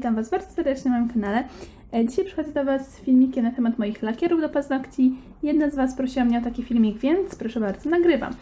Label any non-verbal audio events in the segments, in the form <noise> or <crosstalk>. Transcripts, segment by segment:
witam Was bardzo serdecznie na moim kanale. E, Dzisiaj przychodzę do Was z filmikiem na temat moich lakierów do paznokci. Jedna z Was prosiła mnie o taki filmik, więc proszę bardzo, nagrywam.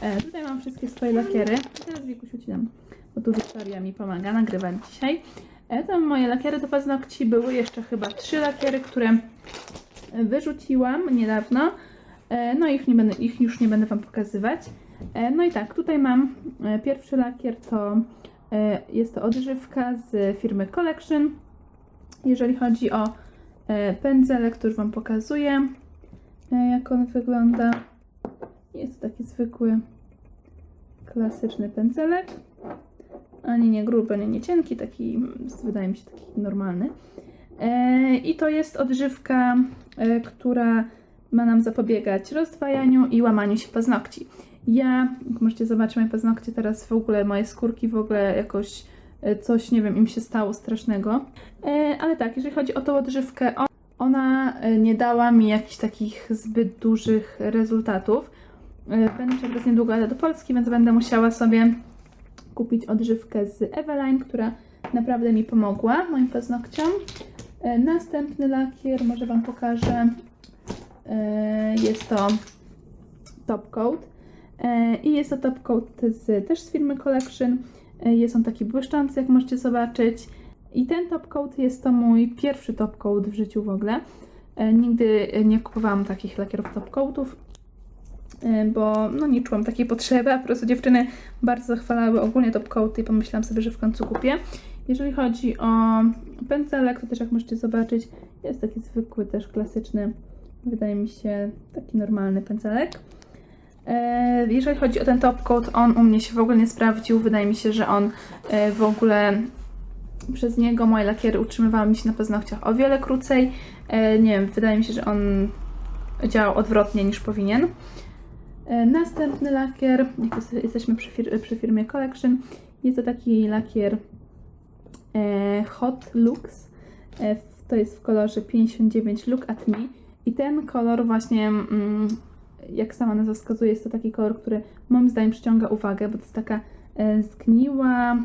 E, Tutaj mam wszystkie swoje lakiery. Teraz Wikusiu Ci dam, bo tu Wiktoria mi pomaga nagrywać dzisiaj. E, To moje lakiery do paznokci. Były jeszcze chyba trzy lakiery, które wyrzuciłam niedawno. No ich, nie będę, ich już nie będę Wam pokazywać. No i tak, tutaj mam pierwszy lakier, to jest to odżywka z firmy Collection. Jeżeli chodzi o e, pędzelek, już Wam pokazuję, e, jak on wygląda. Jest to taki zwykły, klasyczny pędzelek. Ani nie gruby, ani nie cienki, taki, wydaje mi się, taki normalny. E, I to jest odżywka, e, która ma nam zapobiegać rozdwajaniu i łamaniu się paznokci. Ja, jak możecie zobaczyć, moje paznokcie teraz w ogóle, moje skórki w ogóle jakoś e, coś, nie wiem, im się stało strasznego. E, Ale tak, jeżeli chodzi o tą odżywkę, ona e, nie dała mi jakichś takich zbyt dużych rezultatów. Będę teraz niedługo jadę do Polski, więc będę musiała sobie kupić odżywkę z Eveline, która naprawdę mi pomogła moim paznokciom. Następny lakier, może Wam pokażę. Jest to Top Coat. E, I jest to Top Coat z, też z firmy Collection. E, Jest on taki błyszczący, jak możecie zobaczyć. I ten Top Coat jest to mój pierwszy Top Coat w życiu w ogóle. E, Nigdy nie kupowałam takich lakierów Top Coatów, bo no, nie czułam takiej potrzeby, a po prostu dziewczyny bardzo zachwalały ogólnie Top Coaty i pomyślałam sobie, że w końcu kupię. Jeżeli chodzi o pędzelek, to też jak możecie zobaczyć, jest taki zwykły, też klasyczny, wydaje mi się, taki normalny pędzelek. E, Jeżeli chodzi o ten top coat, on u mnie się w ogóle nie sprawdził. Wydaje mi się, że on e, w ogóle przez niego moje lakiery utrzymywały mi się na paznokciach o wiele krócej. E, Nie wiem, wydaje mi się, że on działał odwrotnie niż powinien. Następny lakier, jak jest- jesteśmy przy, fir- przy firmie Collection, jest to taki lakier Hot Lux. To jest w kolorze 59 Look at Me. I ten kolor właśnie, mm, jak sama nazwa wskazuje, jest to taki kolor, który moim zdaniem przyciąga uwagę, bo to jest taka e, zgniła,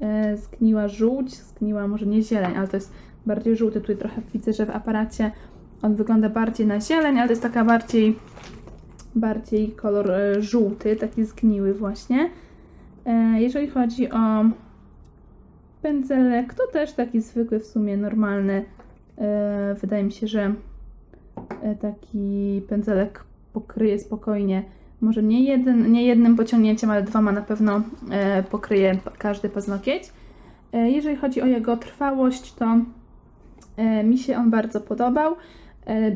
e, zgniła żółć, zgniła może nie zieleń, ale to jest bardziej żółty. Tutaj trochę widzę, że w aparacie on wygląda bardziej na zieleń, ale to jest taka bardziej, bardziej kolor e, żółty, taki zgniły właśnie. E, Jeżeli chodzi o pędzelek, to też taki zwykły, w sumie normalny. E, Wydaje mi się, że e, taki pędzelek pokryje spokojnie. Może nie, jeden, nie jednym pociągnięciem, ale dwoma na pewno e, pokryje każdy paznokieć. E, Jeżeli chodzi o jego trwałość, to e, mi się on bardzo podobał.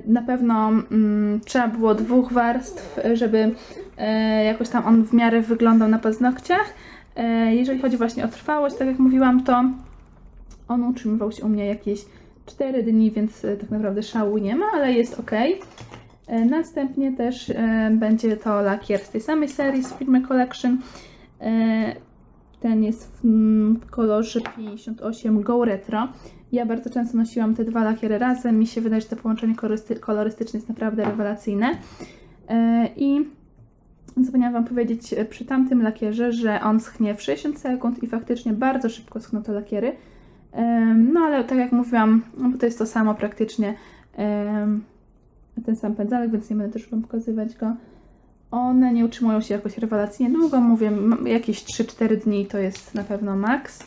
Na pewno mm, trzeba było dwóch warstw, żeby e, jakoś tam on w miarę wyglądał na paznokciach. E, Jeżeli chodzi właśnie o trwałość, tak jak mówiłam, to on utrzymywał się u mnie jakieś 4 dni, więc e, tak naprawdę szału nie ma, ale jest ok. E, Następnie też e, będzie to lakier z tej samej serii, z firmy Collection. E, Ten jest w mm, kolorze 58 Go Retro. Ja bardzo często nosiłam te dwa lakiery razem. Mi się wydaje, że to połączenie kolorysty- kolorystyczne jest naprawdę rewelacyjne. I zapomniałam Wam powiedzieć przy tamtym lakierze, że on schnie w 60 sekund i faktycznie bardzo szybko schną te lakiery. No ale tak jak mówiłam, no bo to jest to samo praktycznie, ten sam pędzelek, więc nie będę też Wam pokazywać go. One nie utrzymują się jakoś rewelacyjnie długo, mówię, jakieś 3-4 dni to jest na pewno maks.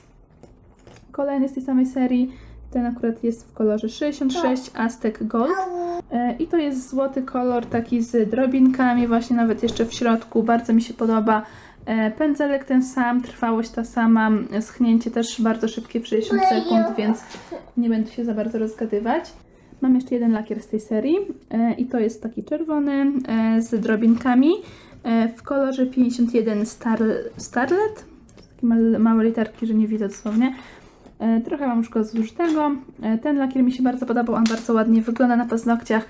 Kolejny z tej samej serii, ten akurat jest w kolorze 66 Aztec Gold. E, I to jest złoty kolor, taki z drobinkami, właśnie nawet jeszcze w środku. Bardzo mi się podoba. E, Pędzelek ten sam, trwałość ta sama, schnięcie też bardzo szybkie w 60 sekund, więc nie będę się za bardzo rozgadywać. Mam jeszcze jeden lakier z tej serii e, i to jest taki czerwony e, z drobinkami e, w kolorze 51 Star, Starlet. Takie małe, literki, że nie widzę dosłownie. Trochę mam już go zużytego. Ten lakier mi się bardzo podobał, on bardzo ładnie wygląda na paznokciach.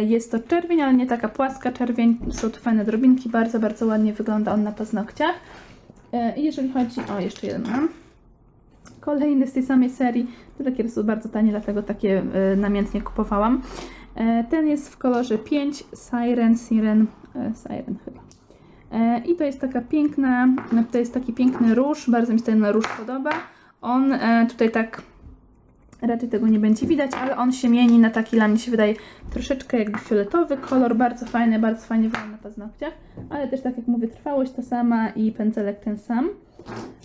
Jest to czerwień, ale nie taka płaska czerwień. Są tu fajne drobinki, bardzo, bardzo ładnie wygląda on na paznokciach. I jeżeli chodzi... O, jeszcze jeden mam. Kolejny z tej samej serii. Te lakiery są bardzo tanie, dlatego takie e, namiętnie kupowałam. E, Ten jest w kolorze 5 Siren, Siren, e, Siren chyba. E, I to jest taka piękna, to jest taki piękny róż, bardzo mi się ten róż podoba. On e, tutaj tak Raczej tego nie będzie widać, ale on się mieni na taki, dla mnie się wydaje, troszeczkę jakby fioletowy kolor, bardzo fajny, bardzo fajnie wygląda na paznokciach, ale też tak jak mówię, trwałość ta sama i pędzelek ten sam.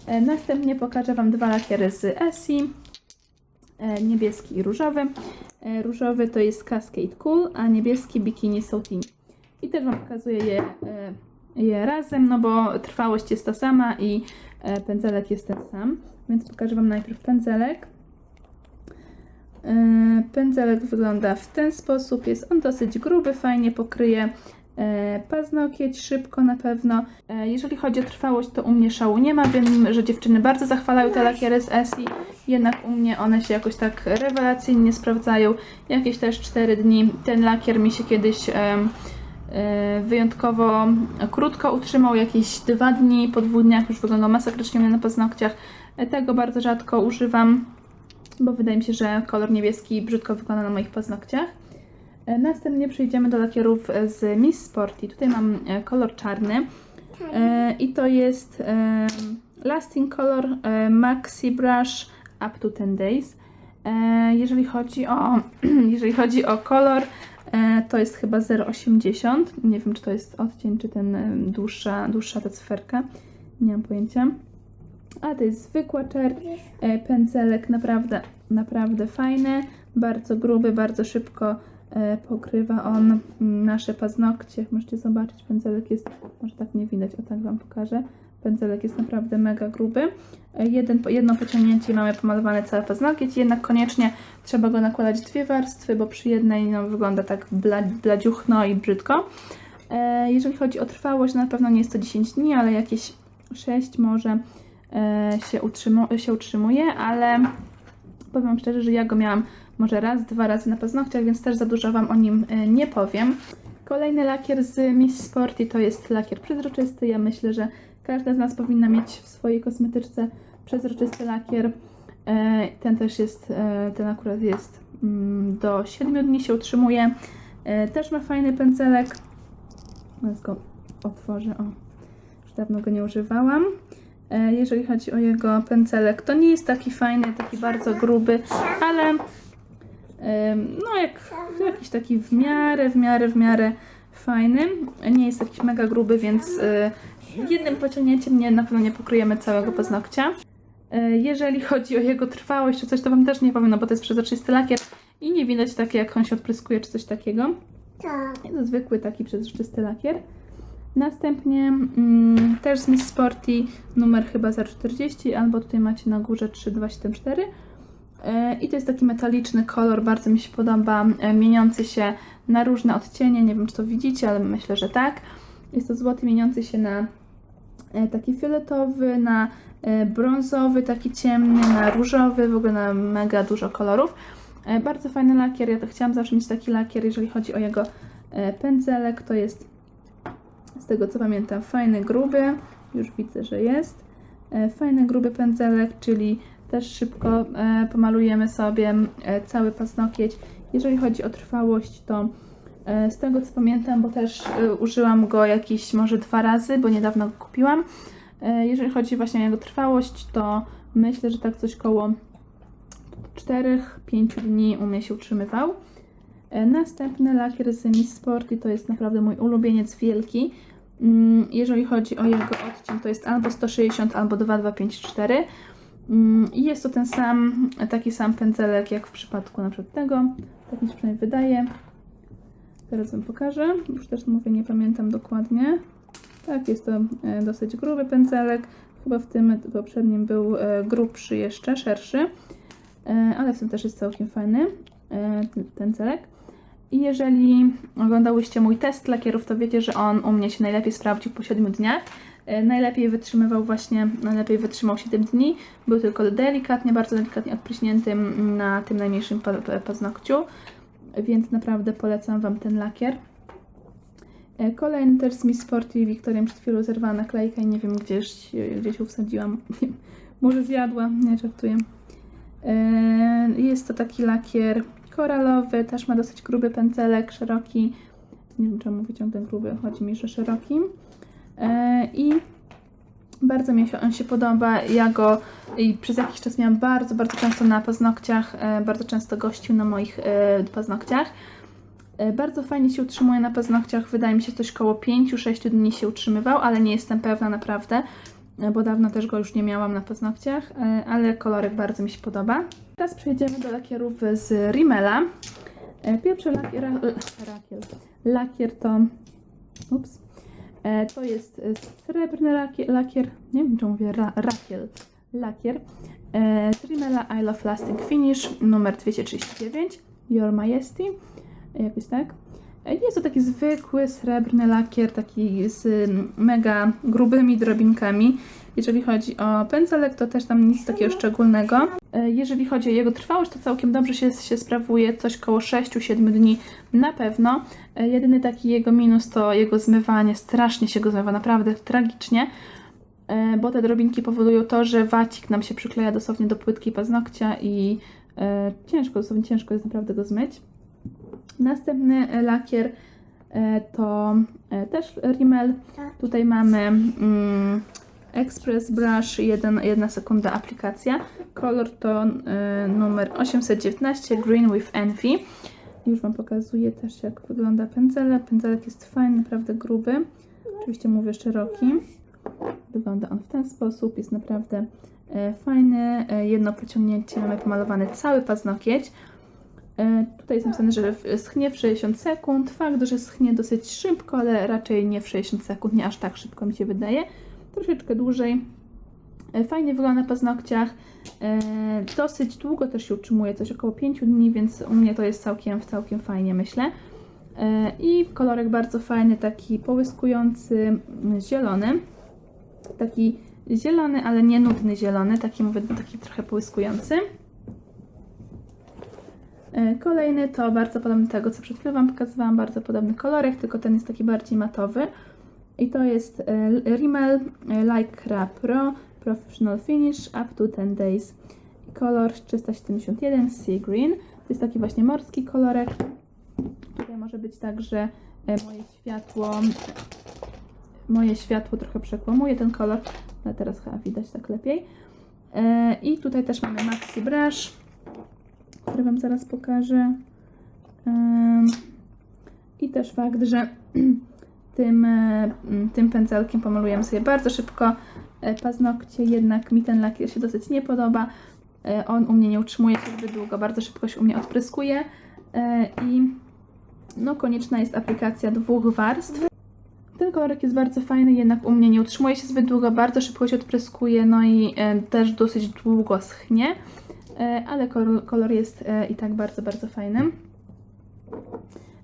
E, Następnie pokażę Wam dwa lakiery z Essie, e, niebieski i różowy. E, Różowy to jest Cascade Cool, a niebieski Bikini Sautini. I też Wam pokazuję je, je razem, no bo trwałość jest ta sama i pędzelek jest ten sam. Więc pokażę Wam najpierw pędzelek. Pędzelek wygląda w ten sposób. Jest on dosyć gruby, fajnie pokryje paznokieć szybko na pewno. E, Jeżeli chodzi o trwałość, to u mnie szału nie ma. Wiem, że dziewczyny bardzo zachwalają te lakiery z Essie. Jednak u mnie one się jakoś tak rewelacyjnie sprawdzają. Jakieś też 4 dni. Ten lakier mi się kiedyś e, wyjątkowo krótko utrzymał. Jakieś 2 dni, po dwóch dniach już wyglądał masakrycznie na paznokciach. E, Tego bardzo rzadko używam bo wydaje mi się, że kolor niebieski brzydko wygląda na moich paznokciach. E, Następnie przejdziemy do lakierów e, z Miss Sporty. Tutaj mam e, kolor czarny e, i to jest Lasting Color Maxi Brush Up to 10 Days. Jeżeli chodzi o, <clears throat> jeżeli chodzi o kolor, to jest chyba 0,80. Nie wiem, czy to jest odcień, czy ten dłuższa, dłuższa ta cyferka. Nie mam pojęcia. A to jest zwykła czerń. Pędzelek naprawdę, naprawdę fajny, bardzo gruby, bardzo szybko pokrywa on mm, nasze paznokcie. Możecie zobaczyć, pędzelek jest, może tak nie widać, o tak Wam pokażę. Pędzelek jest naprawdę mega gruby. E, Jeden, jedno pociągnięcie mamy pomalowany cały paznokieć, jednak koniecznie trzeba go nakładać dwie warstwy, bo przy jednej no, wygląda tak bla, bladziuchno i brzydko. E, Jeżeli chodzi o trwałość, na pewno nie jest to 10 dni, ale jakieś 6 może e, się, utrzymu- się utrzymuje, ale powiem szczerze, że ja go miałam może raz, dwa razy na paznokciach, więc też za dużo Wam o nim e, nie powiem. Kolejny lakier z Miss Sporty to jest lakier przezroczysty. Ja myślę, że każda z nas powinna mieć w swojej kosmetyczce przezroczysty lakier. E, Ten też jest, e, ten akurat jest mm, do 7 dni się utrzymuje. Też ma fajny pędzelek. Teraz go otworzę. O, już dawno go nie używałam. Jeżeli chodzi o jego pędzelek, to nie jest taki fajny, taki bardzo gruby, ale no jak jakiś taki w miarę, w miarę, w miarę fajny. Nie jest jakiś mega gruby, więc e, jednym pociągnięciem nie, na pewno nie pokryjemy całego paznokcia. E, Jeżeli chodzi o jego trwałość czy coś, to Wam też nie powiem, no bo to jest przezroczysty lakier i nie widać takie jak on się odpryskuje czy coś takiego. Tak. Jest to zwykły taki przezroczysty lakier. Następnie mm, też z Miss Sporty numer chyba 040, albo tutaj macie na górze 3274. E, I to jest taki metaliczny kolor, bardzo mi się podoba, e, mieniący się na różne odcienie. Nie wiem, czy to widzicie, ale myślę, że tak. Jest to złoty mieniący się na e, taki fioletowy, na brązowy, taki ciemny, na różowy, w ogóle na mega dużo kolorów. Bardzo fajny lakier, ja to chciałam zawsze mieć taki lakier, jeżeli chodzi o jego pędzelek, to jest z tego co pamiętam fajny, gruby, już widzę, że jest. Fajny, gruby pędzelek, czyli też szybko e, pomalujemy sobie e, cały pasnokieć. Jeżeli chodzi o trwałość, to e, z tego co pamiętam, bo też użyłam go jakieś może dwa razy, bo niedawno go kupiłam. Jeżeli chodzi właśnie o jego trwałość, to myślę, że tak coś koło 4-5 dni u mnie się utrzymywał. Następny lakier z Miss Sporty to jest naprawdę mój ulubieniec wielki. Mm, Jeżeli chodzi o jego odcień, to jest albo 160, albo 2254. Mm, I jest to ten sam, taki sam pędzelek jak w przypadku na przykład tego. Tak mi się przynajmniej wydaje. Teraz Wam pokażę. Już też mówię, nie pamiętam dokładnie. Tak, jest to e, dosyć gruby pędzelek. Chyba w tym poprzednim był e, grubszy jeszcze, szerszy. E, ale w tym też jest całkiem fajny pędzelek. I jeżeli oglądałyście mój test lakierów, to wiecie, że on u mnie się najlepiej sprawdził po 7 dniach. E, Najlepiej wytrzymywał właśnie, najlepiej wytrzymał 7 dni. Był tylko delikatnie, bardzo delikatnie odpryśnięty na tym najmniejszym pa- pa- paznokciu. Więc naprawdę polecam Wam ten lakier. E, Kolejny też z Miss Sporty Wiktorią przed chwilą zerwała naklejka i nie wiem gdzieś, gdzieś ją wsadziłam. <laughs> Może zjadła, nie żartuję. E, Jest to taki lakier koralowy, też ma dosyć gruby pędzelek, szeroki. Nie wiem czemu ciągle gruby, chodzi mi, że szeroki. E, I Bardzo mi się on się podoba. Ja go i przez jakiś czas miałam bardzo, bardzo często na paznokciach. E, bardzo często gościł na moich e, paznokciach. Bardzo fajnie się utrzymuje na paznokciach. Wydaje mi się, coś koło 5-6 dni się utrzymywał, ale nie jestem pewna naprawdę, bo dawno też go już nie miałam na paznokciach, ale kolorek bardzo mi się podoba. Teraz przejdziemy do lakierów z Rimmela. Pierwszy lakier, lakier, lakier to ups, to jest e, srebrny lakier, lakier nie wiem czy mówię ra, rakiel, lakier. E, z Rimmela I Love Lasting Finish numer 239 Your Majesty. Jakoś tak. E, Jest to taki zwykły srebrny lakier, taki z mm, mega grubymi drobinkami. Jeżeli chodzi o pędzelek, to też tam nic takiego szczególnego. E, Jeżeli chodzi o jego trwałość, to całkiem dobrze się, się sprawuje, coś koło 6-7 dni na pewno. E, Jedyny taki jego minus to jego zmywanie, strasznie się go zmywa, naprawdę tragicznie, bo te drobinki powodują to, że wacik nam się przykleja dosłownie do płytki paznokcia i ciężko, dosłownie ciężko jest naprawdę go zmyć. Następny e, lakier e, to e, też Rimmel. Tutaj mamy mm, Express Brush, 1 sekunda aplikacja. Kolor to numer 819 Green with Envy. Już Wam pokazuję też jak wygląda pędzelek. Pędzelek jest fajny, naprawdę gruby. Oczywiście mówię szeroki. Wygląda on w ten sposób, jest naprawdę fajny. Jedno pociągnięcie mamy pomalowany cały paznokieć. E, Tutaj jest napisane, że schnie w 60 sekund. Fakt, że schnie dosyć szybko, ale raczej nie w 60 sekund, nie aż tak szybko mi się wydaje. Troszeczkę dłużej. E, Fajnie wygląda na paznokciach. E, Dosyć długo też się utrzymuje, coś około 5 dni, więc u mnie to jest całkiem, całkiem fajnie, myślę. I kolorek bardzo fajny, taki połyskujący, zielony. Taki zielony, ale nie nudny zielony, taki mówię, taki trochę połyskujący. E, Kolejny to bardzo podobny do tego, co przed chwilą Wam pokazywałam, bardzo podobny kolorek, tylko ten jest taki bardziej matowy. I to jest e, Rimmel e, Lycra Pro Professional Finish Up to 10 Days. Kolor 371 Sea Green. To jest taki właśnie morski kolorek. Tutaj może być tak, że moje światło moje światło trochę przekłamuje ten kolor, ale teraz chyba widać tak lepiej. I tutaj też mamy Maxi Brush który Wam zaraz pokażę. I też fakt, że <clears throat> tym, e, tym pędzelkiem pomalujemy sobie bardzo szybko e, paznokcie, jednak mi ten lakier się dosyć nie podoba. E, On u mnie nie utrzymuje się zbyt długo, bardzo szybko się u mnie odpryskuje i no, konieczna jest aplikacja dwóch warstw. Ten kolorek jest bardzo fajny, jednak u mnie nie utrzymuje się zbyt długo, bardzo szybko się odpryskuje, no i też dosyć długo schnie. E, ale kolor, jest e, i tak bardzo, bardzo fajny.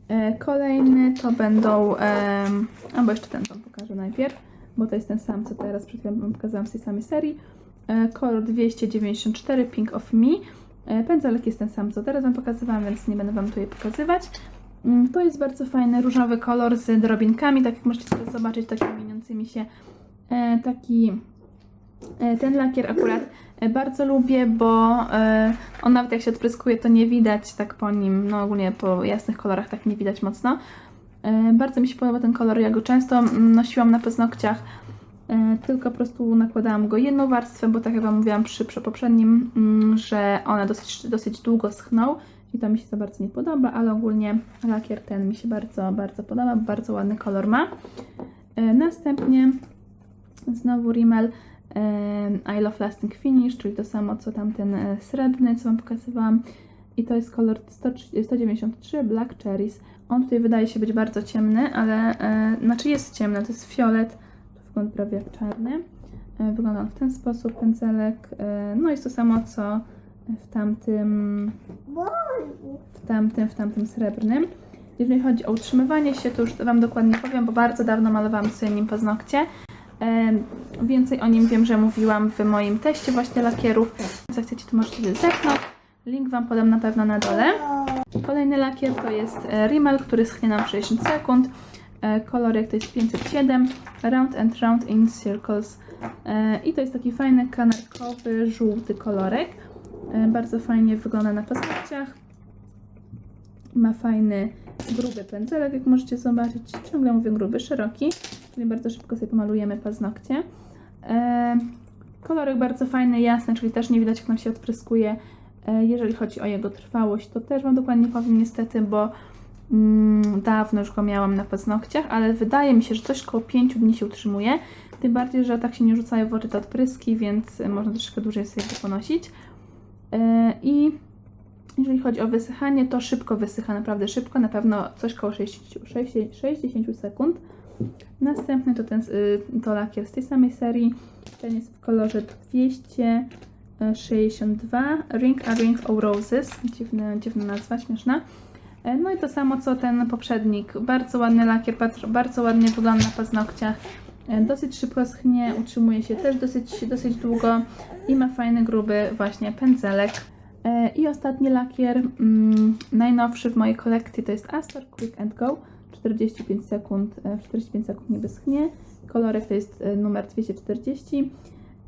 E, Kolejny to będą, albo jeszcze ten Wam pokażę najpierw, bo to jest ten sam, co teraz przed chwilą Wam pokazałam z tej samej serii. Kolor 294 Pink of Me. Pędzelek jest ten sam, co teraz Wam pokazywałam, więc nie będę Wam tutaj pokazywać. Mm, To jest bardzo fajny różowy kolor z drobinkami, tak jak możecie teraz zobaczyć, takimi mieniącymi się. Taki Ten lakier akurat bardzo lubię, bo e, on nawet jak się odpryskuje, to nie widać tak po nim, no ogólnie po jasnych kolorach tak nie widać mocno. E, Bardzo mi się podoba ten kolor, ja go często nosiłam na paznokciach, e, tylko po prostu nakładałam go jedną warstwę, bo tak jak Wam mówiłam przy, przy poprzednim, mm, że one dosyć, dosyć długo schną i to mi się za bardzo nie podoba, ale ogólnie lakier ten mi się bardzo, bardzo podoba, bardzo ładny kolor ma. E, Następnie znowu Rimmel e, I Love Lasting Finish, czyli to samo co tamten e, srebrny, co Wam pokazywałam. I to jest kolor 100, 193 Black Cherries. On tutaj wydaje się być bardzo ciemny, ale e, znaczy jest ciemny, to jest fiolet, to wygląda prawie jak czarny. E, wygląda on w ten sposób, pędzelek. No jest to samo co w tamtym, w tamtym, w tamtym srebrnym. Jeżeli chodzi o utrzymywanie się, to już Wam dokładnie powiem, bo bardzo dawno malowałam sobie nim paznokcie. Więcej o nim wiem, że mówiłam w moim teście właśnie lakierów. Jak chcecie, to możecie zerknąć. Link Wam podam na pewno na dole. Kolejny lakier to jest e, Rimmel, który schnie nam w 60 sekund. E, Kolorek to jest 507, Round and Round in Circles. E, I to jest taki fajny kanarkowy, żółty kolorek. Bardzo fajnie wygląda na paznokciach. Ma fajny, gruby pędzelek, jak możecie zobaczyć. Ciągle mówię gruby, szeroki, czyli bardzo szybko sobie pomalujemy paznokcie. E, kolorek bardzo fajny, jasny, czyli też nie widać jak nam się odpryskuje. E, jeżeli chodzi o jego trwałość, to też Wam dokładnie powiem niestety, bo mm, dawno już go miałam na paznokciach, ale wydaje mi się, że coś koło 5 dni się utrzymuje. Tym bardziej, że tak się nie rzucają w oczy te odpryski, więc można troszkę dłużej sobie go ponosić. E, I jeżeli chodzi o wysychanie, to szybko wysycha, naprawdę szybko, na pewno coś koło 60, 60 60 sekund. Następny to ten y, to lakier z tej samej serii. Ten jest w kolorze 262 Ring a Ring of Roses. Dziwna, dziwna nazwa, śmieszna. E, No i to samo co ten poprzednik. Bardzo ładny lakier, bardzo, ładnie wygląda na paznokciach. E, Dosyć szybko schnie, utrzymuje się też dosyć, dosyć długo i ma fajny, gruby właśnie pędzelek. E, I ostatni lakier, mm, najnowszy w mojej kolekcji, to jest Astor Quick and Go. 45 sekund, e, w 45 sekund nie wyschnie. Kolorek to jest e, numer 240.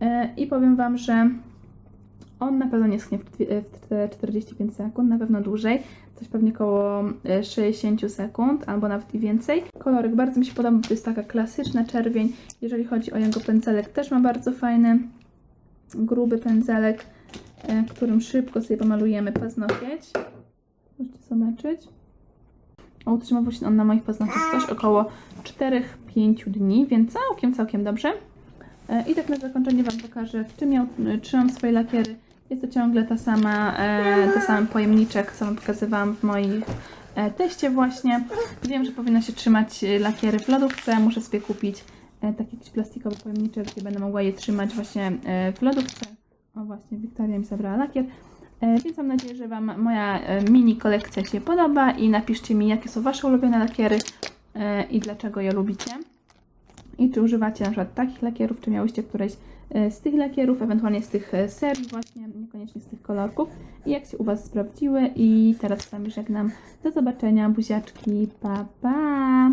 E, I powiem Wam, że on na pewno nie schnie w dwie- e, w te 45 sekund, na pewno dłużej. Coś pewnie koło e, 60 sekund, albo nawet i więcej. Kolorek bardzo mi się podoba, bo to jest taka klasyczna czerwień. Jeżeli chodzi o jego pędzelek, też ma bardzo fajny, gruby pędzelek, e, którym szybko sobie pomalujemy paznokieć. Możecie zobaczyć. Utrzymywał się on na moich paznokciach coś około 4-5 dni, więc całkiem, całkiem dobrze. E, I tak na zakończenie Wam pokażę, w czym ja e, trzymam swoje lakiery. Jest to ciągle ta sama, e, ten sam pojemniczek, co Wam pokazywałam w moich teście właśnie. Wiem, że powinno się trzymać lakiery w lodówce. Muszę sobie kupić taki jakiś plastikowy pojemniczek, gdzie będę mogła je trzymać właśnie w lodówce. O właśnie, Wiktoria mi zabrała lakier. E, Więc mam nadzieję, że Wam moja e, mini kolekcja się podoba i napiszcie mi, jakie są Wasze ulubione lakiery e, i dlaczego je lubicie. I czy używacie na przykład takich lakierów, czy miałyście któreś z tych lakierów, ewentualnie z tych serii właśnie, niekoniecznie z tych kolorków. I jak się u Was sprawdziły. I teraz z Wami żegnam. Do zobaczenia, buziaczki, pa pa!